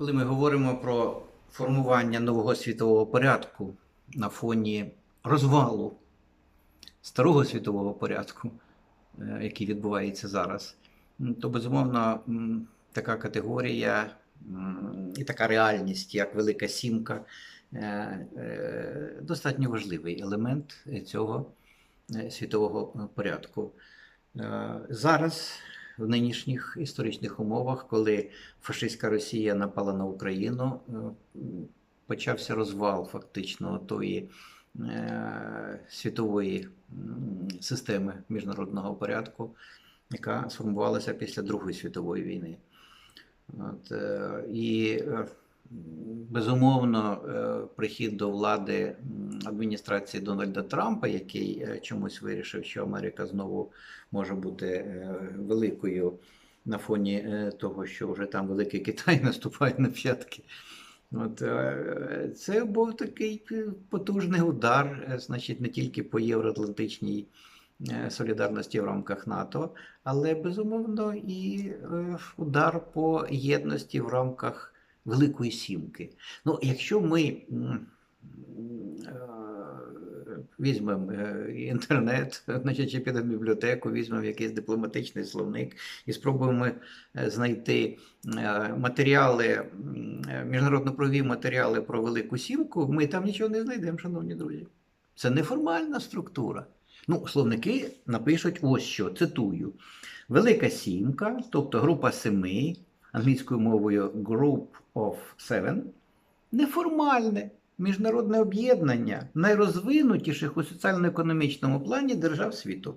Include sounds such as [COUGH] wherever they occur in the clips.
Коли ми говоримо про формування нового світового порядку на фоні розвалу старого світового порядку, е, який відбувається зараз, то безумовно така категорія і така реальність, як Велика Сімка, е, е, достатньо важливий елемент цього світового порядку. Зараз, в нинішніх історичних умовах, коли фашистська Росія напала на Україну, е, почався розвал фактично тої е, світової системи міжнародного порядку, яка сформувалася після Другої світової війни. От, е, і безумовно, е, прихід до влади адміністрації Дональда Трампа, який е, чомусь вирішив, що Америка знову може бути е, великою на фоні того, що вже там великий Китай [LAUGHS] наступає на п'ятки. От, це був такий потужний удар, значить, не тільки по євроатлантичній солідарності в рамках НАТО, але безумовно і удар по єдності в рамках Великої Сімки. Ну, якщо ми е, візьмемо е, інтернет, значить, [LAUGHS] чи підемо в бібліотеку, візьмемо якийсь дипломатичний словник і спробуємо е, знайти матеріали, міжнародно-правові матеріали про Велику Сімку, ми там нічого не знайдемо, шановні друзі. Це неформальна структура. Ну, словники напишуть ось що, цитую. Велика Сімка, тобто група семи, англійською мовою Group of Seven, неформальне міжнародне об'єднання найрозвинутіших у соціально-економічному плані держав світу.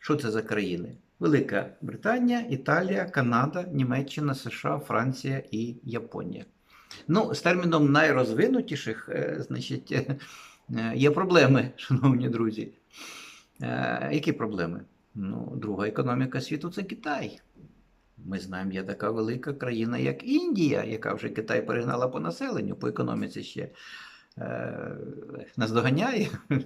Що це за країни? Велика Британія, Італія, Канада, Німеччина, США, Франція і Японія. Ну, з терміном найрозвинутіших, е, значить, е, є проблеми, шановні друзі. Е, Які проблеми? Ну, друга економіка світу це Китай. Ми знаємо, є така велика країна, як Індія, яка вже Китай перегнала по населенню, по економіці ще е, наздоганяє. [LAUGHS]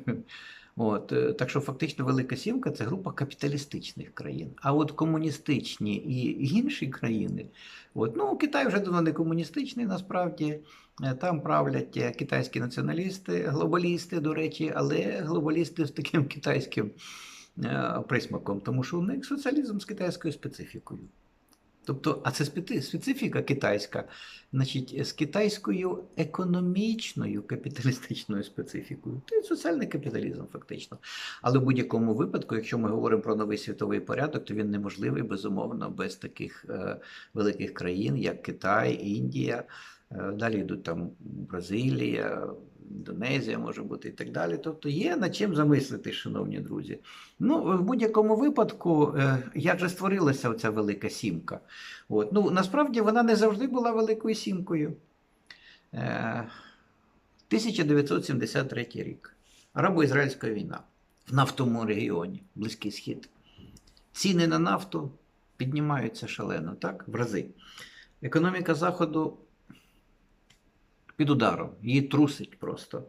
От, е, так що фактично Велика Сімка це група капіталістичних країн. А от комуністичні і інші країни, от, ну, Китай вже давно не комуністичний, насправді. Е, Там правлять е, китайські націоналісти, глобалісти, до речі, але глобалісти з таким китайським присмаком, тому що у них соціалізм з китайською специфікою. Тобто, а це специфіка китайська, значить, з китайською економічною капіталістичною специфікою. Це соціальний капіталізм, фактично. Але в будь-якому випадку, якщо ми говоримо про новий світовий порядок, то він неможливий, безумовно, без таких е, великих країн, як Китай, Індія. Е, Далі йдуть там Бразилія, Індонезія може бути і так далі. Тобто є над чим замислити, шановні друзі. Ну, в будь-якому випадку, е, як же створилася оця велика сімка? От. Ну, насправді вона не завжди була великою сімкою. Е, 1973 рік. Арабо-ізраїльська війна в нафтовому регіоні, Близький Схід. Ціни на нафту піднімаються шалено, так? В рази. Економіка Заходу під ударом, її трусить просто.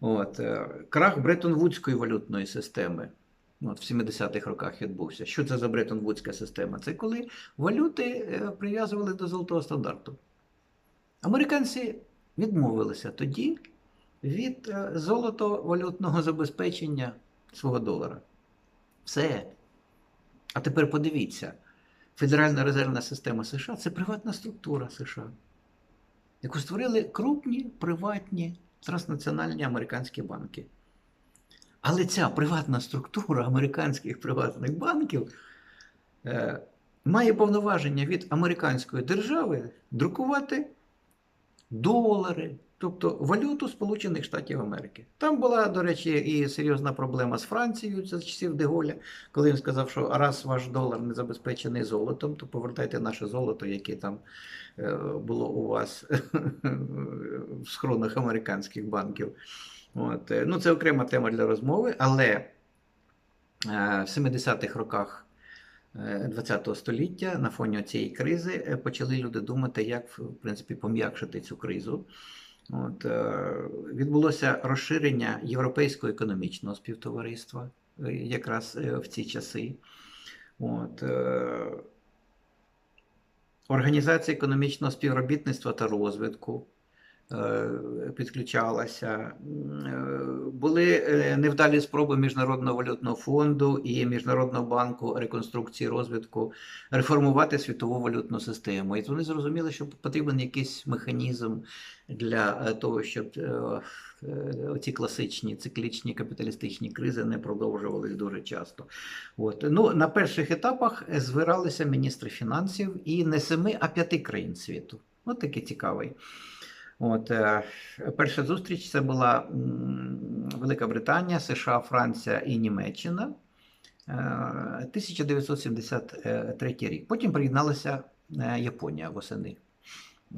От. е, Крах Бреттон-Вудської валютної системи. От, в 70-х роках відбувся. Що це за Бреттон-Вудська система? Це коли валюти е, прив'язували до золотого стандарту. Американці відмовилися тоді від е, золото-валютного забезпечення свого долара. Все. А тепер подивіться: Федеральна резервна система США це приватна структура США, яку створили крупні приватні транснаціональні американські банки. Але ця приватна структура американських приватних банків е, має повноваження від американської держави друкувати долари, тобто валюту Сполучених Штатів Америки. Там була, до речі, і серйозна проблема з Францією за часів Деголя, коли він сказав, що раз ваш долар не забезпечений золотом, то повертайте наше золото, яке там е, було у вас [LAUGHS] в схронах американських банків. От. е, Ну, це окрема тема для розмови, але е, в 70-х роках ХХ століття на фоні цієї кризи почали люди думати, як в принципі пом'якшити цю кризу. От, е, відбулося розширення Європейського економічного співтовариства е, якраз е, в ці часи. От, Організація економічного співробітництва та розвитку підключалася. Е, Були е, невдалі спроби Міжнародного валютного фонду і Міжнародного банку реконструкції розвитку реформувати світову валютну систему. І вони зрозуміли, що потрібен якийсь механізм для е, того, щоб е, е, оці класичні циклічні капіталістичні кризи не продовжувалися дуже часто. От. Ну, на перших етапах збиралися міністри фінансів і не семи, а п'яти країн світу. От такий цікавий. От, е, перша зустріч це була Велика Британія, США, Франція і Німеччина. Е, 1973 рік. Потім приєдналася е, Японія восени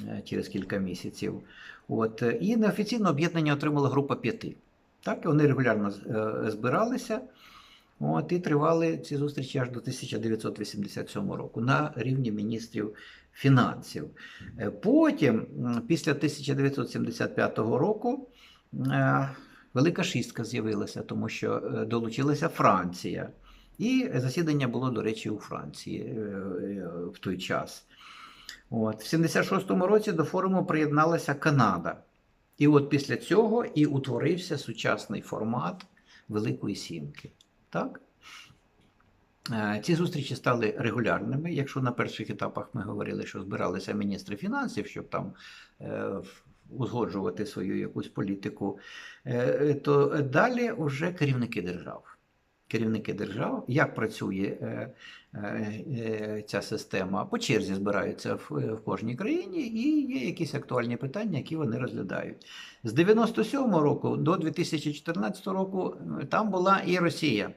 е, через кілька місяців. От, е, і неофіційно об'єднання отримала група п'яти. Так, вони регулярно е, збиралися. От, і тривали ці зустрічі аж до 1987 року на рівні міністрів фінансів. Е, Потім, після 1975 року, е, Велика Шістка з'явилася, тому що е, долучилася Франція. І засідання було, до речі, у Франції в той час. От. В 76-му році до форуму приєдналася Канада. І от після цього і утворився сучасний формат Великої Сімки. Так? Е, Ці зустрічі стали регулярними. Якщо на перших етапах ми говорили, що збиралися міністри фінансів, щоб там е, узгоджувати свою якусь політику, е, то далі вже керівники держав. Керівники держав, як працює ця система, по черзі збираються в, кожній країні, і є якісь актуальні питання, які вони розглядають. З 97 року до 2014 року там була і Росія.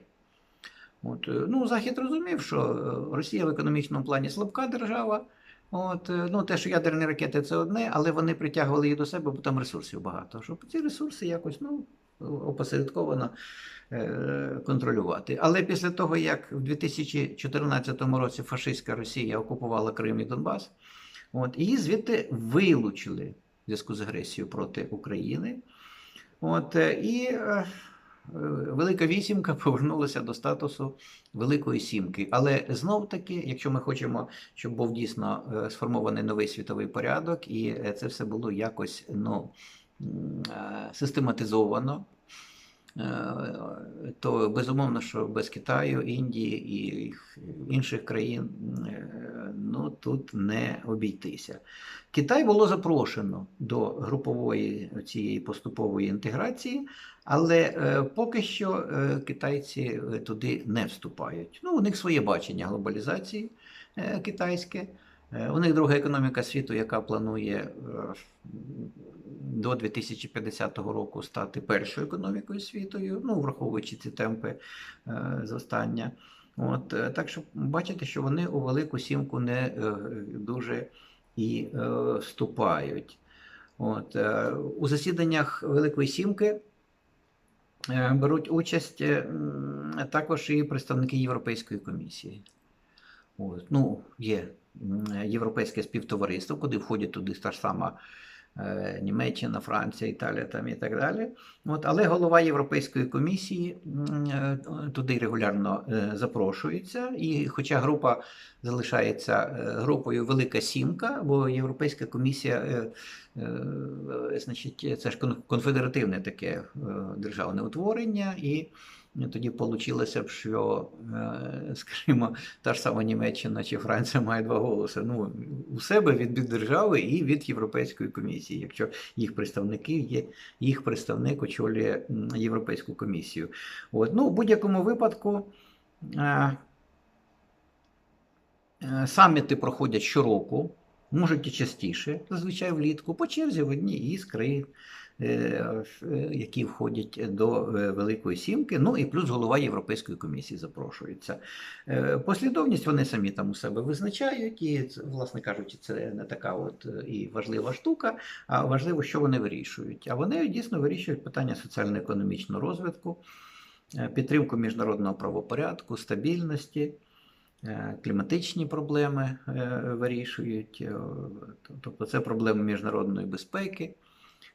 От, е, ну, Захід розумів, що е, Росія в економічному плані слабка держава. От, е, ну, те, що ядерні ракети це одне, але вони притягували її до себе, бо там ресурсів багато. Щоб ці ресурси якось ну, опосередковано контролювати. Але після того, як в 2014 році фашистська Росія окупувала Крим і Донбас, от, її звідти вилучили в зв'язку з агресією проти України. От, і Велика вісімка повернулася до статусу Великої Сімки. Але знов таки, якщо ми хочемо, щоб був дійсно е, сформований новий світовий порядок, і е, це все було якось ну, е, систематизовано, то безумовно, що без Китаю, Індії і інших країн е, ну, тут не обійтися. Китай було запрошено до групової цієї поступової інтеграції, але е, поки що е, китайці е, туди не вступають. Ну, у них своє бачення глобалізації е, китайське. Е, У них друга економіка світу, яка планує е, до 2050 року стати першою економікою світою, ну, враховуючи ці темпи е, зростання. От, е, так що бачите, що вони у велику сімку не е, дуже і вступають. От, у засіданнях Великої Сімки беруть участь також і представники Європейської комісії. От, ну, є європейське співтовариство, куди входять туди та ж сама Німеччина, Франція, Італія там і так далі. От, але голова Європейської комісії е, туди регулярно е, запрошується, і хоча група залишається е, групою Велика Сімка, бо Європейська комісія, е, е, значить, це ж конфедеративне таке е, державне утворення, і тоді вийшло б, що, е, [LAUGHS] скажімо, та ж сама Німеччина чи Франція має два голоси. Ну, у себе від, держави і від Європейської комісії, якщо їх представники є, їх представник очолює Європейську комісію. От. Ну, в будь-якому випадку. е, Е, Саміти проходять щороку, можуть і частіше, зазвичай влітку, по черзі в одній із країн, е, е, які входять до е, Великої Сімки, ну і плюс голова Європейської комісії запрошується. Послідовність вони самі там у себе визначають, і, власне кажучи, це не така от і важлива штука, а важливо, що вони вирішують. А вони дійсно вирішують питання соціально-економічного розвитку, підтримку міжнародного правопорядку, стабільності кліматичні проблеми е, вирішують, е, тобто це проблеми міжнародної безпеки,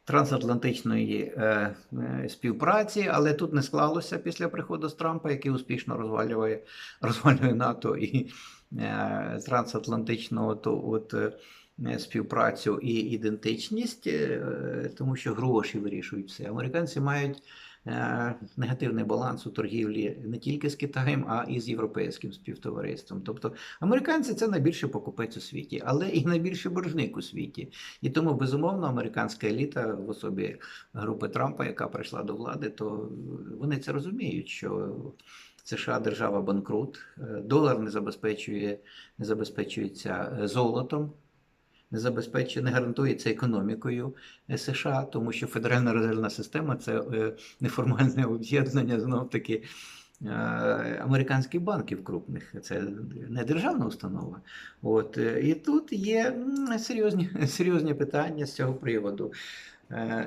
трансатлантичної е, е, співпраці, але тут не склалося після приходу з Трампа, який успішно розвалює, [LAUGHS] розвалює НАТО і е, трансатлантичну то, от, е, співпрацю і ідентичність, е, тому що гроші вирішують все. Американці мають е, негативний баланс у торгівлі не тільки з Китаєм, а і з європейським співтовариством. Тобто американці це найбільший покупець у світі, але і найбільший боржник у світі. І тому, безумовно, американська еліта в особі групи Трампа, яка прийшла до влади, то вони це розуміють, що США держава банкрут, е, долар не забезпечує, не забезпечується е, золотом. Не забезпечує, не гарантується економікою е, США, тому що Федеральна резервна система це е, неформальне об'єднання знов таки е, американських банків крупних. Це не державна установа. От і тут є серйозні, [LAUGHS] серйозні питання з цього приводу.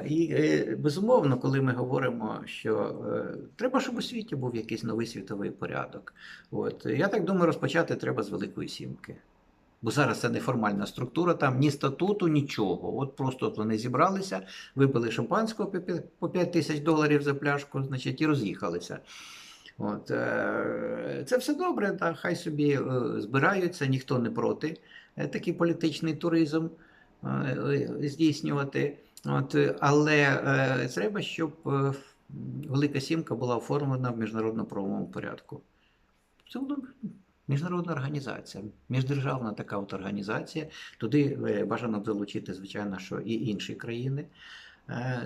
І безумовно, коли ми говоримо, що треба, щоб у світі був якийсь новий світовий порядок. От я так думаю, розпочати треба з Великої Сімки. Бо зараз це неформальна структура, там ні статуту, нічого. От просто от вони зібралися, випили шампанського по 5 тисяч доларів за пляшку, значить, і роз'їхалися. От, е, це все добре, та, хай собі е, збираються, ніхто не проти. Е, Такий політичний туризм здійснювати. От, але треба, щоб Велика Сімка була оформлена в міжнародно-правовому порядку. Це міжнародна організація, міждержавна така от організація. Туди е, бажано залучити, звичайно, що і інші країни.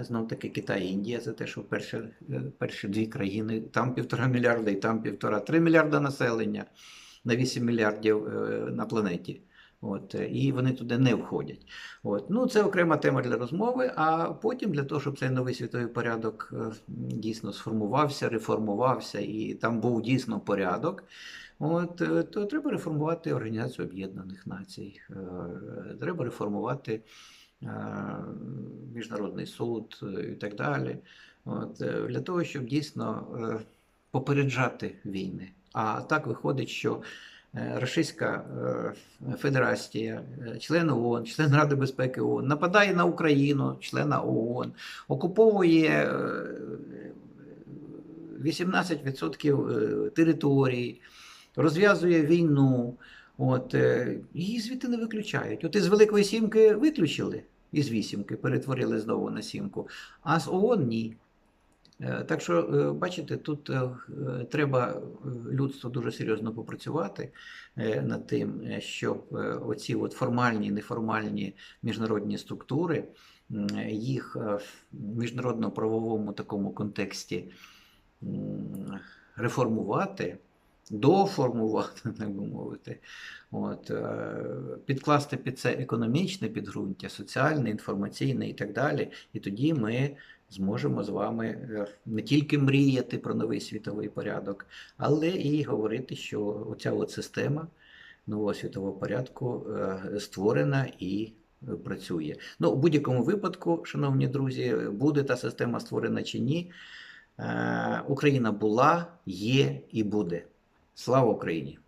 Знов таки Китай і Індія, це те, що перші, е, перші дві країни, там півтора мільярда і там півтора, три мільярда населення на 8 мільярдів е, на планеті. От, е, і вони туди не входять. От. Ну, це окрема тема для розмови. А потім, для того, щоб цей новий світовий порядок е, дійсно сформувався, реформувався, і там був дійсно порядок, от, е, то треба реформувати Організацію Об'єднаних Націй, треба реформувати Міжнародний суд і так далі. От, для того, щоб дійсно попереджати війни. А так виходить, що Російська е, Федерація, е, член ООН, член Ради безпеки ООН, нападає на Україну, члена ООН, окуповує е, 18% е, території, розв'язує війну. От, е, її звідти не виключають. От із Великої Сімки виключили, із вісімки перетворили знову на сімку, а з ООН ні. Е, Так що, е, бачите, тут е, треба людству дуже серйозно попрацювати над тим, щоб оці от формальні, неформальні міжнародні структури, їх в міжнародно-правовому такому контексті реформувати, доформувати, [LAUGHS] так би мовити, от, е, підкласти під це економічне підґрунтя, соціальне, інформаційне і так далі. І тоді ми зможемо з вами е, не тільки мріяти про новий світовий порядок, але і говорити, що оця от система нового світового порядку е, створена і працює. Ну, у будь-якому випадку, шановні друзі, буде та система створена чи ні, Україна була, є і буде. Слава Україні!